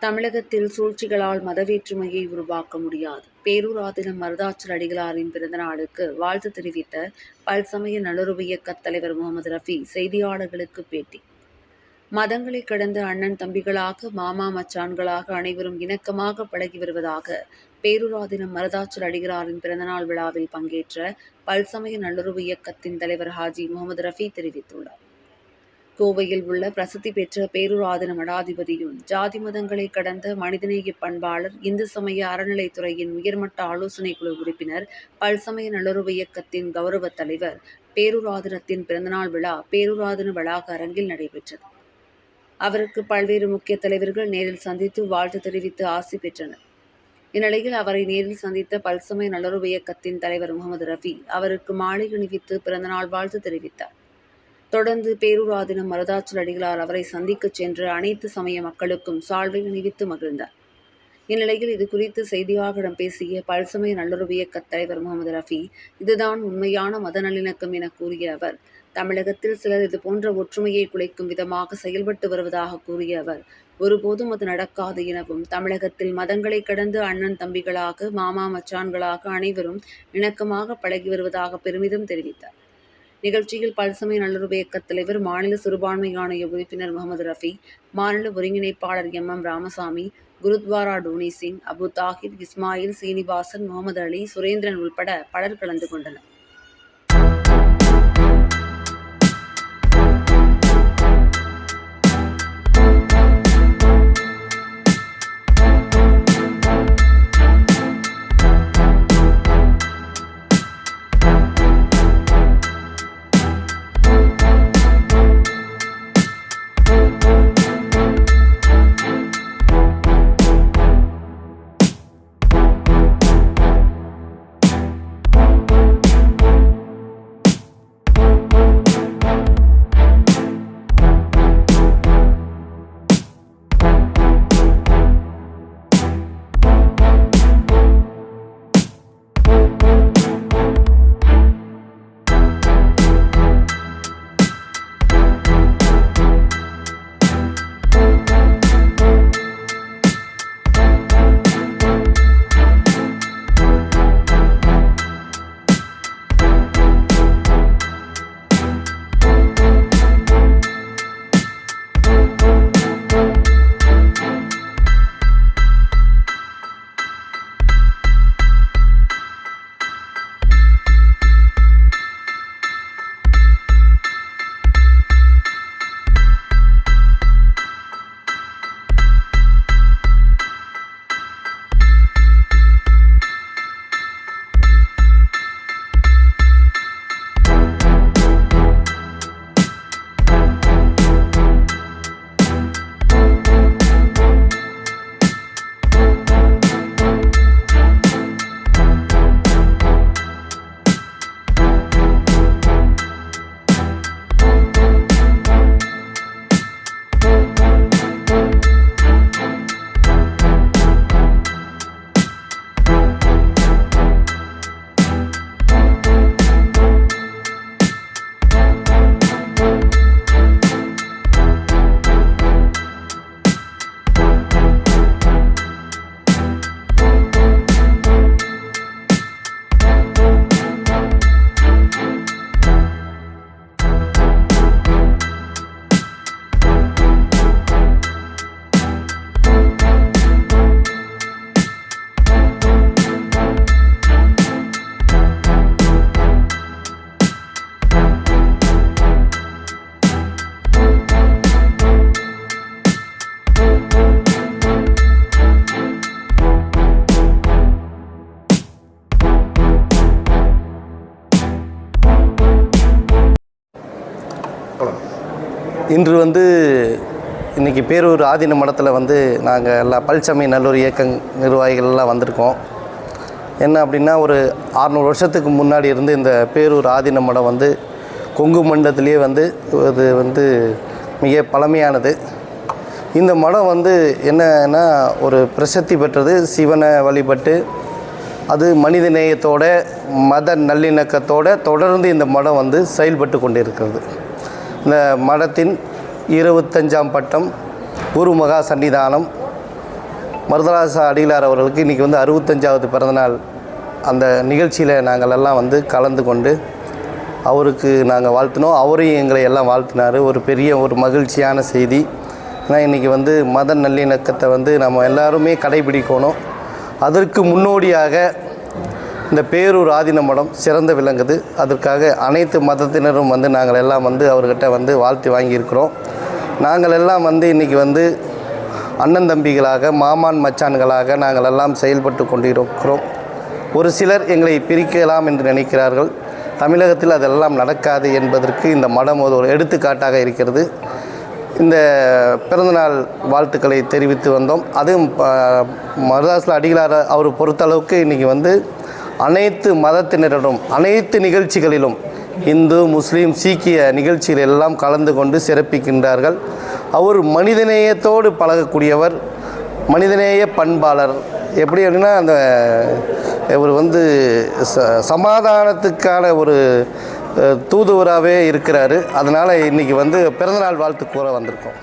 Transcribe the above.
தமிழகத்தில் சூழ்ச்சிகளால் மதவேற்றுமையை உருவாக்க முடியாது. பேரூராதினம் மருதாச்சல் அடிகளாரின் பிறந்த நாளுக்கு வாழ்த்து தெரிவித்த பல்சமய நல்லுறவு இயக்கத் தலைவர் முகமது ரஃபி செய்தியாளர்களுக்கு பேட்டி. மதங்களை கடந்த அண்ணன் தம்பிகளாக மாமா மச்சான்களாக அனைவரும் இணக்கமாக பழகி வருவதாக பேரூராதினம் மருதாச்சல் அடிகளாரின் பிறந்தநாள் விழாவில் பங்கேற்ற பல்சமய நல்லுறவு இயக்கத்தின் தலைவர் ஹாஜி முகமது ரஃபி தெரிவித்துள்ளார். கோவையில் உள்ள பிரசித்தி பெற்ற பேரூராதன மடாதிபதியும் ஜாதி மதங்களை கடந்த மனிதநேய பண்பாளர் இந்து சமய அறநிலைத்துறையின் உயர்மட்ட ஆலோசனை குழு உறுப்பினர் பல்சமய நல்லுறவு இயக்கத்தின் கௌரவ தலைவர் பேரூராதனத்தின் பிறந்தநாள் விழா பேரூராதன வளாக அரங்கில் நடைபெற்றது. அவருக்கு பல்வேறு முக்கிய தலைவர்கள் நேரில் சந்தித்து வாழ்த்து தெரிவித்து ஆசி பெற்றனர். இந்நிலையில் அவரை நேரில் சந்தித்த பல்சமய நல்லுறவு இயக்கத்தின் தலைவர் முகமது ரஃபி அவருக்கு மாலை அணிவித்து பிறந்தநாள் வாழ்த்து தெரிவித்தார். தொடர்ந்து பேரூராதினம் மருதாச்சல் அடிகளார் அவரை சந்திக்கச் சென்று அனைத்து சமய மக்களுக்கும் சால்வை அணிவித்து மகிழ்ந்தார். இந்நிலையில் இது குறித்து செய்தியாளர்களிடம் பேசிய பல்சமய நல்லுறவு இயக்கத் தலைவர் முகமது ரஃபி இதுதான் உண்மையான மத நல்லிணக்கம் என கூறிய அவர். தமிழகத்தில் சிலர் இது போன்ற ஒற்றுமையை குலைக்கும் விதமாக செயல்பட்டு வருவதாக கூறிய அவர். ஒருபோதும் அது நடக்காது எனவும் தமிழகத்தில் மதங்களை கடந்து அண்ணன் தம்பிகளாக மாமா மச்சான்களாக அனைவரும் இணக்கமாக பழகி வருவதாக பெருமிதம் தெரிவித்தார். நிகழ்ச்சியில் பல்சமய நல்லுறவு இயக்கத் தலைவர் மாநில சிறுபான்மை ஆணைய உறுப்பினர் முகமது ரஃபி மாநில ஒருங்கிணைப்பாளர் M. M. Ramasamy gurdwara Tony Singh Abu Tahir Ismail Srinivasan Mohammed Ali Surendran உள்பட பலர் கலந்து கொண்டனர். இன்று வந்து இன்றைக்கி பேரூர் ஆதீன மடத்தில் வந்து நாங்கள் எல்லா பல்சமய நல்லூர் இயக்க நிர்வாகிகள் எல்லாம் வந்திருக்கோம். என்ன அப்படின்னா ஒரு அறநூறு வருஷத்துக்கு முன்னாடி இருந்து இந்த பேரூர் ஆதீன மடம் வந்து கொங்கு மண்டலத்திலேயே வந்து இது வந்து மிக பழமையானது. இந்த மடம் வந்து என்னன்னா ஒரு பிரசித்தி பெற்றது சிவனை வழிபட்டு அது மனித நேயத்தோட மத நல்லிணக்கத்தோட தொடர்ந்து இந்த மடம் வந்து செயல்பட்டு கொண்டிருக்கிறது. இந்த மடத்தின் இருபத்தஞ்சாம் பட்டம் குரு மகா சன்னிதானம். மருதராச அடிகளார் அவர்களுக்கு இன்றைக்கி வந்து அறுபத்தஞ்சாவது பிறந்தநாள். அந்த நிகழ்ச்சியில் நாங்கள் எல்லாம் வந்து கலந்து கொண்டு அவருக்கு நாங்கள் வாழ்த்தினோம். அவரையும் எங்களை எல்லாம் வாழ்த்தினார். ஒரு பெரிய ஒரு மகிழ்ச்சியான செய்தி. ஏன்னா இன்றைக்கி வந்து மத நல்லிணக்கத்தை வந்து நம்ம எல்லாருமே கடைபிடிக்கணும். அதற்கு முன்னோடியாக இந்த பேரூர் ஆதீன மடம் சிறந்து விளங்குது. அதற்காக அனைத்து மதத்தினரும் வந்து நாங்கள் எல்லாம் வந்து அவர்கிட்ட வந்து வாழ்த்து வாங்கியிருக்கிறோம். நாங்கள் எல்லாம் வந்து இன்றைக்கி வந்து அண்ணன் தம்பிகளாக மாமான் மச்சான்களாக நாங்கள் எல்லாம் செயல்பட்டு கொண்டிருக்கிறோம். ஒரு சிலர் எங்களை பிரிக்கலாம் என்று நினைக்கிறார்கள். தமிழகத்தில் அதெல்லாம் நடக்காது என்பதற்கு இந்த மடம் ஒரு எடுத்துக்காட்டாக இருக்கிறது. இந்த பிறந்தநாள் வாழ்த்துக்களை தெரிவித்து வந்தோம். அதுவும் ப- மருதாசில் அடிகளார் அவர் பொறுத்தளவுக்கு இன்றைக்கி வந்து அனைத்து மதத்தினரிடம் அனைத்து நிகழ்ச்சிகளிலும் இந்து முஸ்லீம் சீக்கிய நிகழ்ச்சிகள் எல்லாம் கலந்து கொண்டு சிறப்பிக்கின்றார்கள். அவர் மனிதநேயத்தோடு பழகக்கூடியவர் மனிதநேய பண்பாளர். எப்படி அப்படின்னா அந்த இவர் வந்து ச சமாதானத்துக்கான ஒரு தூதுவராகவே இருக்கிறாரு. அதனால் இன்றைக்கி வந்து பிறந்தநாள் வாழ்த்து கூற வந்திருக்கோம்.